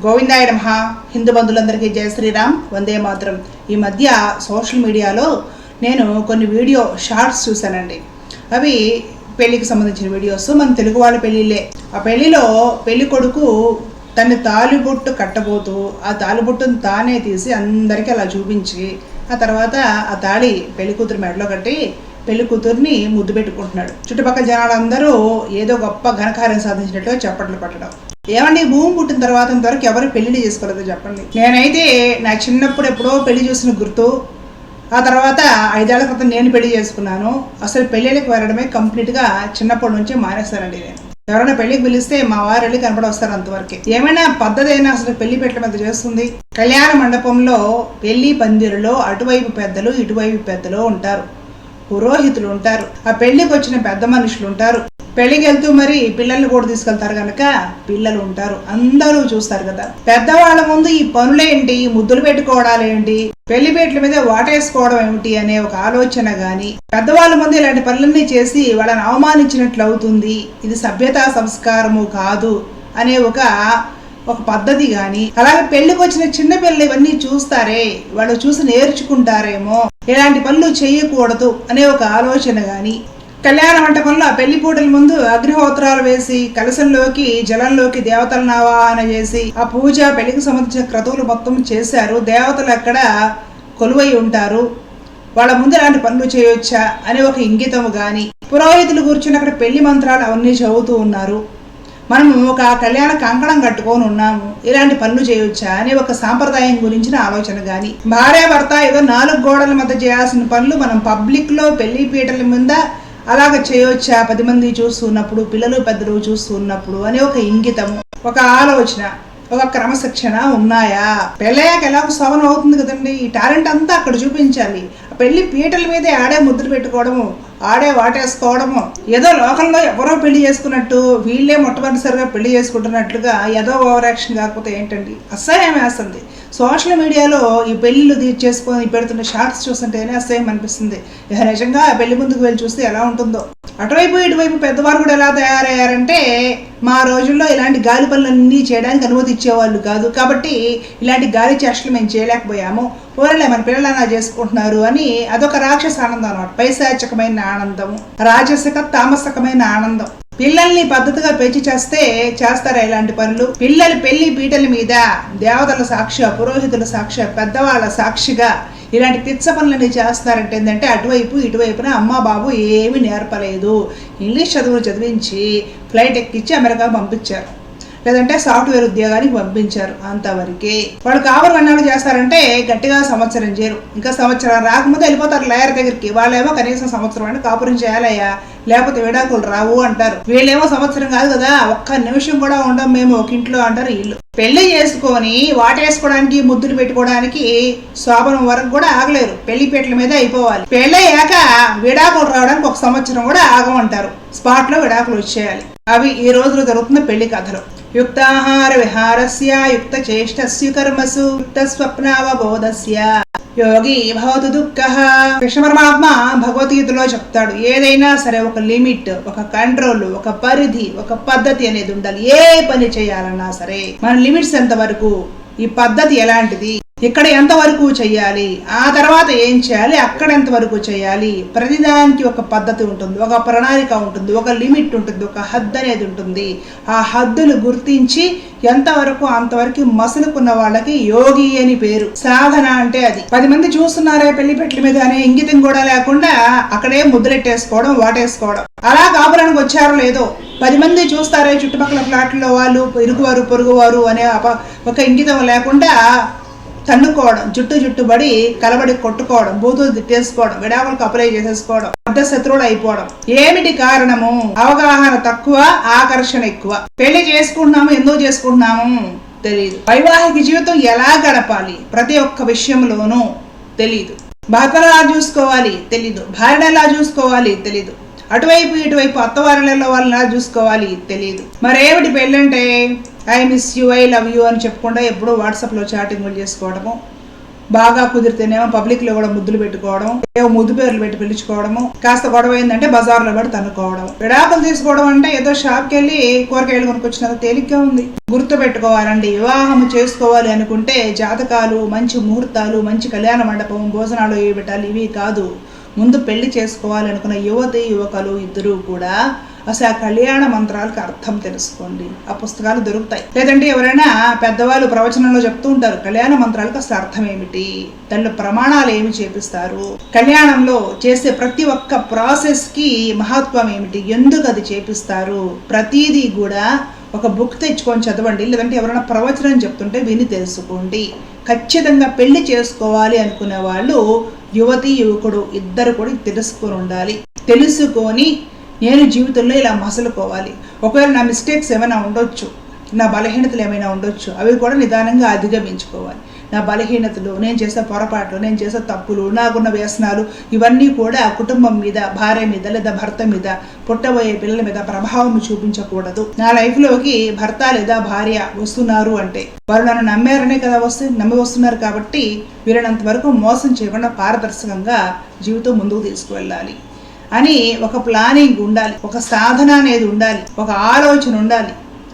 గోవిందాయ నమ. హిందూ బంధువులందరికీ జయ శ్రీరామ్. వందే మాత్రం. ఈ మధ్య సోషల్ మీడియాలో నేను కొన్ని వీడియో షార్ట్స్ చూశానండి. అవి పెళ్ళికి సంబంధించిన వీడియోస్. మన తెలుగు వాళ్ళ పెళ్ళిళ్ళే ఆ పెళ్ళిలో పెళ్ళి కొడుకు తన తాలిబొట్టు కట్టబోతూ ఆ తాలిబొట్టును తానే తీసి అందరికీ అలా చూపించి ఆ తర్వాత ఆ తాళి పెళ్ళి కూతురు మెడలో కట్టి పెళ్ళి కూతుర్ని ముద్దు పెట్టుకుంటున్నాడు. చుట్టుపక్కల జనాలందరూ ఏదో గొప్ప ఘనకార్యం సాధించినట్టుగా చప్పట్లు పట్టడం. ఏమండి భూమి పుట్టిన తర్వాత ఇంతవరకు ఎవరు పెళ్ళిళ్ళు చేసుకోలేదు చెప్పండి. నేనైతే నా చిన్నప్పుడు ఎప్పుడో పెళ్ళి చూసిన గుర్తు ఆ తర్వాత ఐదేళ్ళ క్రితం నేను పెళ్ళి చేసుకున్నాను. అసలు పెళ్ళిళ్ళకి వెళ్ళడమే కంప్లీట్గా చిన్నప్పటి నుంచి మానేస్తానండి నేను. ఎవరైనా పెళ్ళికి పిలిస్తే మా వారు వెళ్ళి కనపడి వస్తారు అంతవరకే. ఏమైనా పద్ధతి అయినా అసలు పెళ్ళి పెట్టడం ఎంత చేస్తుంది? కళ్యాణ మండపంలో పెళ్ళి పందిరిలో అటువైపు పెద్దలు ఇటువైపు పెద్దలు ఉంటారు. పురోహితులు ఉంటారు. ఆ పెళ్ళికి వచ్చిన పెద్ద మనుషులు ఉంటారు. పెళ్ళికి వెళ్తూ మరి పిల్లల్ని కూడా తీసుకెళ్తారు కనుక పిల్లలు ఉంటారు. అందరూ చూస్తారు కదా. పెద్దవాళ్ళ ముందు ఈ పనులేంటి ముద్దులు పెట్టుకోవడాలేంటి పెళ్ళి పేట్ల మీద వాటేసుకోవడం ఏమిటి అనే ఒక ఆలోచన గాని పెద్దవాళ్ళ ముందు ఇలాంటి పనులన్నీ చేసి వాళ్ళని అవమానించినట్లు అవుతుంది. ఇది సభ్యతా సంస్కారము కాదు అనే ఒక ఒక పద్ధతి కానీ అలాగే పెళ్ళికి వచ్చిన చిన్న పిల్లలు ఇవన్నీ చూస్తారే వాళ్ళు చూసి నేర్చుకుంటారేమో ఇలాంటి పనులు చేయకూడదు అనే ఒక ఆలోచన కానీ కళ్యాణ మంటపంలో పెళ్ళి పూటల ముందు అగ్నిహోత్రాలు వేసి కలశంలోకి జలంలోకి దేవతలను ఆవాహన చేసి ఆ పూజ పెళ్ళికి సంబంధించిన క్రతువులు మొత్తం చేశారు. దేవతలు అక్కడ కొలువై ఉంటారు. వాళ్ళ ముందు ఇలాంటి పనులు చేయొచ్చా అని ఒక ఇంగితము గాని. పురోహితులు కూర్చుని అక్కడ పెళ్ళి మంత్రాలు అవన్నీ చదువుతూ ఉన్నారు. మనము ఒక కళ్యాణ కంకణం కట్టుకొని ఉన్నాము. ఇలాంటి పనులు చేయొచ్చా అనే ఒక సాంప్రదాయం గురించిన ఆలోచన గాని. భార్య భర్త ఏదో నాలుగు గోడల మధ్య చేయాల్సిన పనులు మనం పబ్లిక్లో పెళ్ళి పీటల మీద అలాగ చేయొచ్చా? పది మంది చూస్తున్నప్పుడు పిల్లలు పెద్దలు చూస్తూ ఉన్నప్పుడు అనే ఒక ఇంగితము ఒక ఆలోచన ఒక క్రమశిక్షణ ఉన్నాయా? పెళ్ళయ్యాక ఎలాగో సవనం అవుతుంది కదండి. ఈ టాలెంట్ అంతా అక్కడ చూపించాలి. పెళ్ళి పీటల మీదే ఆడే ముద్దులు పెట్టుకోవడము ఆడే వాటేసుకోవడము ఏదో లోకంలో ఎవరో పెళ్ళి చేసుకున్నట్టు వీళ్ళే మొట్టమొదటిసారిగా పెళ్ళి చేసుకుంటున్నట్లుగా ఏదో ఓవర్ యాక్షన్ కాకపోతే ఏంటండి? అసహ్యం వేస్తుంది సోషల్ మీడియాలో ఈ పెళ్ళిళ్ళు తీర్చేసుకొని పెడుతున్న షార్ట్స్ చూస్తుంటేనే అసహ్యం అనిపిస్తుంది. ఇక నిజంగా ఆ పెళ్ళి ముందుకు వెళ్ళి చూస్తే ఎలా ఉంటుందో. అటువైపు ఇటువైపు పెద్దవారు కూడా ఎలా తయారయ్యారంటే మా రోజుల్లో ఇలాంటి గాలి పనులన్నీ చేయడానికి అనుమతి ఇచ్చేవాళ్ళు కాదు. కాబట్టి ఇలాంటి గాలి చేష్టలు మేము చేయలేకపోయాము. పోరలే మన పిల్లలు అలా చేసుకుంటున్నారు అని అదొక రాక్షస ఆనందం అనమాట పైశాచకమైన ఆనందం రాజసిక తామసకమైన ఆనందం. పిల్లల్ని పద్ధతిగా పెంచి చేస్తే చేస్తారా ఇలాంటి పనులు? పిల్లలు పెళ్ళి పీటల మీద దేవతల సాక్షి పురోహితుల సాక్షి పెద్దవాళ్ళ సాక్షిగా ఇలాంటి పిచ్చ పనులని చేస్తున్నారంటే ఏంటంటే అటువైపు ఇటువైపున అమ్మ బాబు ఏమీ నేర్పలేదు. ఇంగ్లీష్ చదువులు చదివించి ఫ్లైట్ ఎక్కించి అమెరికా పంపించారు. లేదంటే సాఫ్ట్వేర్ ఉద్యోగానికి పంపించారు అంతవరకే. వాళ్ళు కాపురం అన్నాడు చేస్తారంటే గట్టిగా సంవత్సరం చేయరు. ఇంకా సంవత్సరం రాకముందు వెళ్ళిపోతారు లాయర్ దగ్గరికి. వాళ్ళేమో కనీసం సంవత్సరం అంటే కాపురం చేయాలయ్యా లేకపోతే విడాకులు రావు అంటారు. వీళ్ళేమో సంవత్సరం కాదు కదా ఒక్క నిమిషం కూడా ఉండం మేము ఒక ఇంట్లో అంటారు వీళ్ళు. పెళ్ళి చేసుకొని వాటేసుకోవడానికి ముద్దులు పెట్టుకోవడానికి శోభనం వరకు కూడా ఆగలేరు. పెళ్ళి పెట్ల మీద అయిపోవాలి. పెళ్ళయ్యాక విడాకులు రావడానికి ఒక సంవత్సరం కూడా ఆగమంటారు. స్పాట్లో విడాకులు వచ్చేయాలి అవి ఈ రోజులో జరుగుతున్న పెళ్ళి కథలు. యుక్తాహార విహారస్య యుక్త చేష్టస్య కర్మసు యుక్త స్వప్నావబోధస్య. యోగి భవతు దుఃఖ. కృష్ణ పరమాత్మ భగవద్గీతలో చెప్తాడు ఏదైనా సరే ఒక లిమిట్ ఒక కంట్రోల్ ఒక పరిధి ఒక పద్ధతి అనేది ఉండాలి. ఏ పని చేయాలన్నా సరే. మన లిమిట్స్ ఎంత వరకు ఈ పద్ధతి ఎలాంటిది? ఇక్కడ ఎంతవరకు చేయాలి? ఆ తర్వాత ఏం చేయాలి? అక్కడ ఎంతవరకు చేయాలి? ప్రతిదానికి ఒక పద్ధతి ఉంటుంది ఒక ప్రణాళిక ఉంటుంది ఒక లిమిట్ ఉంటుంది ఒక హద్దు అనేది ఉంటుంది. ఆ హద్దులు గుర్తించి ఎంతవరకు అంతవరకు మసులుకున్న వాళ్ళకి యోగి అని పేరు. సాధన అంటే అది. పది మంది చూస్తున్నారే పెళ్ళి పెట్ల మీద అనే ఇంగితం కూడా లేకుండా అక్కడే ముద్రెట్టేసుకోవడం వాటేసుకోవడం. అలా కాపురానికి వచ్చారో లేదో. పది మంది చూస్తారే చుట్టుపక్కల ఫ్లాట్లో వాళ్ళు ఇరుగువారు పొరుగువారు అనే ఒక ఇంగితం లేకుండా తన్నుకోవడం జుట్టు జుట్టుబడి కలబడి కొట్టుకోవడం బూతులు తిట్టేసుకోవడం విడాకులకు అప్లై చేసేసుకోవడం అర్ధ శత్రువులు అయిపోవడం. ఏమిటి కారణము? అవగాహన తక్కువ ఆకర్షణ ఎక్కువ. పెళ్ళి చేసుకుంటున్నాము ఎందుకు చేసుకుంటున్నాము? తెలియదు వైవాహిక జీవితం ఎలా గడపాలి? ప్రతి ఒక్క విషయంలోనూ తెలియదు భర్తను ఎలా చూసుకోవాలి? తెలీదు. భార్యను ఎలా చూసుకోవాలి? తెలీదు. అటువైపు ఇటువైపు అత్తవారిలో వాళ్ళని ఎలా చూసుకోవాలి? తెలియదు మరేమిటి పెళ్ళంటే? I miss you I love you అని చెప్పకుండా ఎప్పుడూ వాట్సాప్లో చాటింగ్లు చేసుకోవడము. బాగా కుదిరితేనేమో పబ్లిక్లో కూడా ముద్దులు పెట్టుకోవడం ఏవో ముద్దు పేర్లు పెట్టి పిలుచుకోవడము కాస్త గొడవ అయిందంటే బజార్లో పడి తనుకోవడం విడాకులు తీసుకోవడం అంటే ఏదో షాప్కి వెళ్ళి కూరగాయలు కొనుక్కొచ్చినంత తేలిగ్గా ఉంది. గుర్తు పెట్టుకోవాలండి వివాహం చేసుకోవాలి అనుకుంటే జాతకాలు మంచి ముహూర్తాలు మంచి కళ్యాణ మండపం భోజనాలు ఇవి పెట్టాలి ఇవి కాదు. ముందు పెళ్ళి చేసుకోవాలనుకున్న యువతి యువకులు ఇద్దరూ కూడా అసలు ఆ కళ్యాణ మంత్రాలకు అర్థం తెలుసుకోండి. ఆ పుస్తకాలు దొరుకుతాయి. లేదంటే ఎవరైనా పెద్దవాళ్ళు ప్రవచనంలో చెప్తూ ఉంటారు కళ్యాణ మంత్రాలకు అసలు అర్థం ఏమిటి? దానిలో ప్రమాణాలు ఏమి చేపిస్తారు? కళ్యాణంలో చేసే ప్రతి ఒక్క ప్రాసెస్కి మహత్వం ఏమిటి? ఎందుకు అది చేపిస్తారు? ప్రతిదీ కూడా ఒక బుక్ తెచ్చుకొని చదవండి. లేదంటే ఎవరైనా ప్రవచనం చెప్తుంటే విని తెలుసుకోండి. ఖచ్చితంగా పెళ్ళి చేసుకోవాలి అనుకునే వాళ్ళు యువతి యువకుడు ఇద్దరు కూడా తెలుసుకొని ఉండాలి. తెలుసుకొని నేను జీవితంలో ఇలా మసలుకోవాలి. ఒకవేళ నా మిస్టేక్స్ ఏమైనా ఉండొచ్చు నా బలహీనతలు ఏమైనా ఉండొచ్చు అవి కూడా నిదానంగా అధిగమించుకోవాలి. నా బలహీనతలు నేను చేసే పొరపాట్లు నేను చేసే తప్పులు నాకున్న వ్యసనాలు ఇవన్నీ కూడా కుటుంబం మీద భార్య మీద లేదా భర్త మీద పుట్టబోయే పిల్లల మీద ప్రభావం చూపించకూడదు. నా లైఫ్లోకి భర్త లేదా భార్య వస్తున్నారు అంటే వారు నన్ను నమ్మారనే కదా వస్తే నమ్మి వస్తున్నారు కాబట్టి వీరినంత వరకు మోసం చేయకుండా పారదర్శకంగా జీవితం ముందుకు తీసుకువెళ్ళాలి. అని ఒక ప్లానింగ్ ఉండాలి ఒక సాధన అనేది ఉండాలి ఒక ఆలోచన ఉండాలి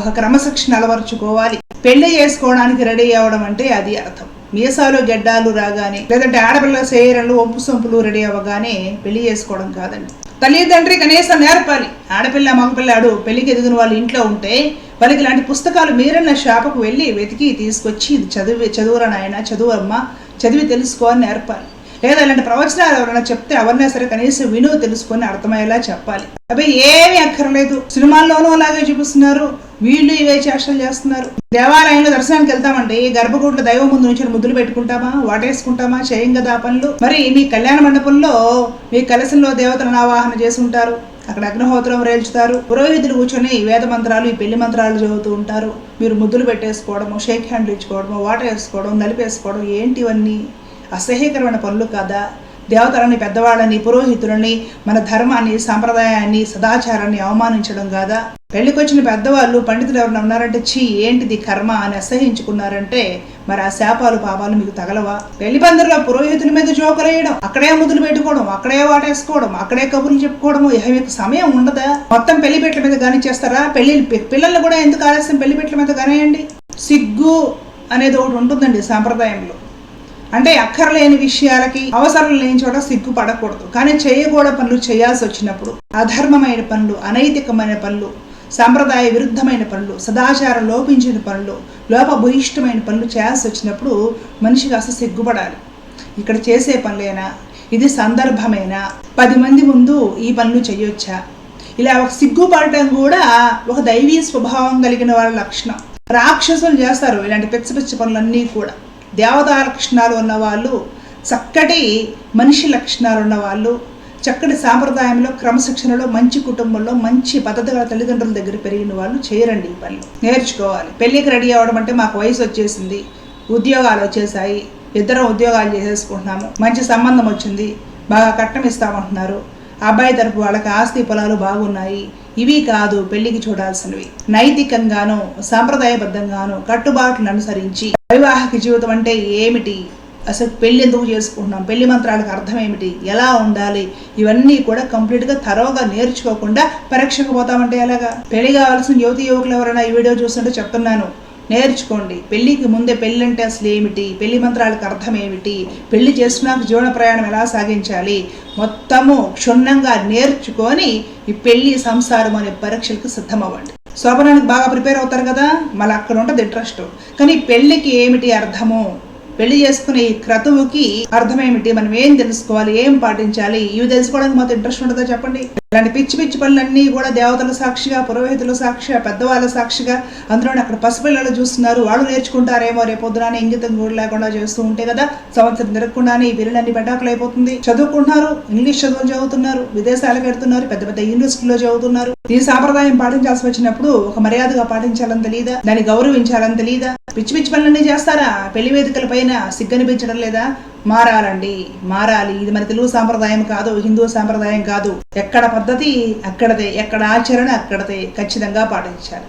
ఒక క్రమశిక్షణ అలవరుచుకోవాలి. పెళ్ళి చేసుకోవడానికి రెడీ అవ్వడం అంటే అది అర్థం. మీసాలు గెడ్డాలు రాగానే లేదంటే ఆడపిల్ల శరీరంలో ఒంపు సొంపులు రెడీ అవ్వగానే పెళ్ళి చేసుకోవడం కాదండి. తల్లిదండ్రి కనీసం నేర్పాలి. ఆడపిల్ల మగపిల్లాడు పెళ్ళికి ఎదిగిన వాళ్ళు ఇంట్లో ఉంటే వాళ్ళకి ఇలాంటి పుస్తకాలు మీరన్న షాపుకు వెళ్ళి వెతికి తీసుకొచ్చి ఇది చదివి చదువురా నాయన చదువు అమ్మ చదివి తెలుసుకో అని నేర్పాలి. లేదా ఇలాంటి ప్రవచనాలు ఎవరైనా చెప్తే ఎవరైనా సరే కనీసం విను తెలుసుకొని అర్థమయ్యేలా చెప్పాలి. అవి ఏమీ అక్కర్లేదు. సినిమాల్లోనూ అలాగే చూపిస్తున్నారు. వీళ్ళు ఇవే చేష్టలు చేస్తున్నారు. దేవాలయంలో దర్శనానికి వెళ్తామండి. గర్భగుడిలో దైవం ముందు నుంచి ముద్దులు పెట్టుకుంటామా? వాటేసుకుంటామా? చేయం కదా పనులు? మరి మీ కళ్యాణ మండపంలో మీ కలశంలో దేవతలను ఆవాహన చేసి ఉంటారు అక్కడ అగ్నిహోత్రం రేల్చుతారు. పురోహితులు కూర్చొని ఈ వేద మంత్రాలు ఈ పెళ్ళి మంత్రాలు చదువుతూ ఉంటారు. మీరు ముద్దులు పెట్టేసుకోవడము షేక్ హ్యాండ్లు ఇచ్చుకోవడము వాటర్ వేసుకోవడం నలిపేసుకోవడం ఏంటి ఇవన్నీ? అసహ్యకరమైన పనులు కాదా? దేవతలని పెద్దవాళ్ళని పురోహితులని మన ధర్మాన్ని సాంప్రదాయాన్ని సదాచారాన్ని అవమానించడం కాదా? పెళ్ళికొచ్చిన పెద్దవాళ్ళు పండితులు ఎవరైనా ఉన్నారంటే చీ ఏంటిది కర్మ అని అసహించుకున్నారంటే మరి ఆ శాపాలు పాపాలు మీకు తగలవా? పెళ్ళి పందిరిలో పురోహితుల మీద జోకులేయడం అక్కడే ముద్దులు పెట్టుకోవడం అక్కడే వాటేసుకోవడం అక్కడే కబుర్లు చెప్పుకోవడం ఇహ మీకు సమయం ఉండదా? మొత్తం పెళ్ళి పెట్ల మీద గాని చేస్తారా? పెళ్ళి పిల్లల్ని కూడా ఎందుకు ఆలస్యం పెళ్ళి పెట్ల మీద కానియండి సిగ్గు అనేది ఒకటి ఉంటుందండి సాంప్రదాయంలో. అంటే అక్కర్లేని విషయాలకి అవసరం లేని చోట సిగ్గుపడకూడదు. కానీ చేయకూడని పనులు చేయాల్సి వచ్చినప్పుడు అధర్మమైన పనులు అనైతికమైన పనులు సాంప్రదాయ విరుద్ధమైన పనులు సదాచారం లోపించిన పనులు లోపభూయిష్టమైన పనులు చేయాల్సి వచ్చినప్పుడు మనిషి కాస్త సిగ్గుపడాలి. ఇక్కడ చేసే పనులేనా ఇది సందర్భమేనా పది మంది ముందు ఈ పనులు చేయొచ్చా? ఇలా ఒక సిగ్గుపడటం కూడా ఒక దైవీ స్వభావం కలిగిన వాళ్ళ లక్షణం. రాక్షసులు చేస్తారు ఇలాంటి పిచ్చి పిచ్చి పనులన్నీ కూడా. దేవతా లక్షణాలు ఉన్నవాళ్ళు చక్కటి మనిషి లక్షణాలు ఉన్నవాళ్ళు చక్కటి సాంప్రదాయంలో క్రమశిక్షణలో మంచి కుటుంబంలో మంచి పద్ధతి గల తల్లిదండ్రుల దగ్గర పెరిగిన వాళ్ళు చేయరండి ఈ పనులు. నేర్చుకోవాలి. పెళ్ళికి రెడీ అవ్వడం అంటే మాకు వయసు వచ్చేసింది ఉద్యోగాలు వచ్చేసాయి ఇద్దరం ఉద్యోగాలు చేసేసుకుంటున్నాము మంచి సంబంధం వచ్చింది బాగా కట్నం ఇస్తామంటున్నారు. అబ్బాయి తరపు వాళ్ళకి ఆస్తి పొలాలు బాగున్నాయి ఇవి కాదు పెళ్ళికి చూడాల్సినవి. నైతికంగాను సాంప్రదాయబద్ధంగాను కట్టుబాట్లను అనుసరించి వైవాహిక జీవితం అంటే ఏమిటి? అసలు పెళ్ళి ఎందుకు చేసుకుంటున్నాం? పెళ్ళి మంత్రాలకు అర్థం ఏమిటి? ఎలా ఉండాలి? ఇవన్నీ కూడా కంప్లీట్గా తరోగా నేర్చుకోకుండా పరీక్షకు పోతామంటే ఎలాగా? పెళ్ళి కావాల్సిన యువతి యువకులు ఎవరైనా ఈ వీడియో చూస్తుంటే చెప్తున్నాను. నేర్చుకోండి. పెళ్ళికి ముందే పెళ్ళి అంటే అసలు ఏమిటి? పెళ్ళి మంత్రాలకు అర్థం ఏమిటి? పెళ్ళి చేసుకున్నాక జీవన ప్రయాణం ఎలా సాగించాలి? మొత్తము క్షుణ్ణంగా నేర్చుకొని ఈ పెళ్ళి సంసారం అనే పరీక్షలకు సిద్ధమవ్వండి. శోభనానికి బాగా ప్రిపేర్ అవుతారు కదా? మళ్ళీ అక్కడ ఉంటుంది ఇంట్రెస్ట్ కానీ పెళ్ళికి ఏమిటి అర్థము? పెళ్ళి చేసుకునే ఈ క్రతువుకి అర్థం ఏమిటి మనం ఏం తెలుసుకోవాలి? ఏం పాటించాలి? ఇవి తెలుసుకోవడానికి మాత్రం ఇంట్రెస్ట్ ఉంటుందో చెప్పండి? ఇలాంటి పిచ్చి పిచ్చి పనులన్నీ కూడా దేవతల సాక్షిగా పురోహితుల సాక్షిగా పెద్దవాళ్ళ సాక్షిగా అందులో అక్కడ పసిపిల్లలు చూస్తున్నారు. వాళ్ళు నేర్చుకుంటారేమో రేపొద్దున ఇంగితం కూడా లేకుండా చేస్తూ ఉంటే కదా సంవత్సరం తిరగకుండానే ఈ పిల్లలన్నీ బెటాకులు అయిపోతుంది. చదువుకుంటున్నారు ఇంగ్లీష్ చదువులు చదువుతున్నారు విదేశాలకు వెళ్తున్నారు పెద్ద పెద్ద యూనివర్సిటీలో చదువుతున్నారు. ఈ సాంప్రదాయం పాటించాల్సి వచ్చినప్పుడు ఒక మర్యాదగా పాటించాలని తెలియదా దాన్ని గౌరవించాలని తెలియదా పిచ్చి పిచ్చి పనులన్నీ చేస్తారా? పెళ్ళి వేదికల పైన సిగ్గనిపించడం లేదా? మారాలండి మారాలి. ఇది మన తెలుగు సాంప్రదాయం కాదు హిందూ సాంప్రదాయం కాదు. ఎక్కడ పద్ధతి అక్కడదే. ఎక్కడ ఆచరణ అక్కడదే. ఖచ్చితంగా పాటించాలి.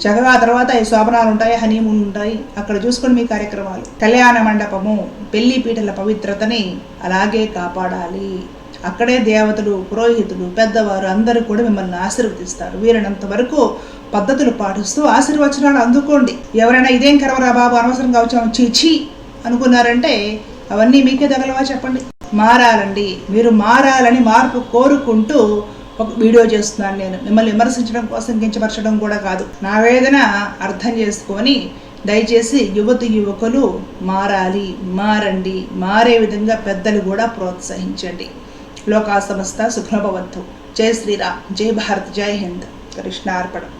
చక్కగా ఆ తర్వాత ఈ శోభనాలు ఉంటాయి హనీమూన్ ఉంటాయి. అక్కడ చూసుకొని మీ కార్యక్రమాలు. కళ్యాణ మండపము పెళ్ళి పీటల పవిత్రతని అలాగే కాపాడాలి. అక్కడే దేవతలు పురోహితులు పెద్దవారు అందరూ కూడా మిమ్మల్ని ఆశీర్వదిస్తారు. వీరినంత వరకు పద్ధతులు పాటిస్తూ ఆశీర్వచనాలు అందుకోండి. ఎవరైనా ఇదేం కరవరా బాబు అనవసరంగా వచ్చాము చీచి అనుకున్నారంటే అవన్నీ మీకే తగలవా చెప్పండి. మారాలండి. మీరు మారాలని మార్పు కోరుకుంటూ ఒక వీడియో చేస్తున్నాను నేను. మిమ్మల్ని విమర్శించడం కోసం కించపరచడం కూడా కాదు. నా వేదన అర్థం చేసుకొని దయచేసి యువతి యువకులు మారాలి. మారండి. మారే విధంగా పెద్దలు కూడా ప్రోత్సహించండి. లోకా సంస్థ సుఖభవంతు జై శ్రీరామ్. జై భారత్. జై హింద్. కృష్ణార్పణం.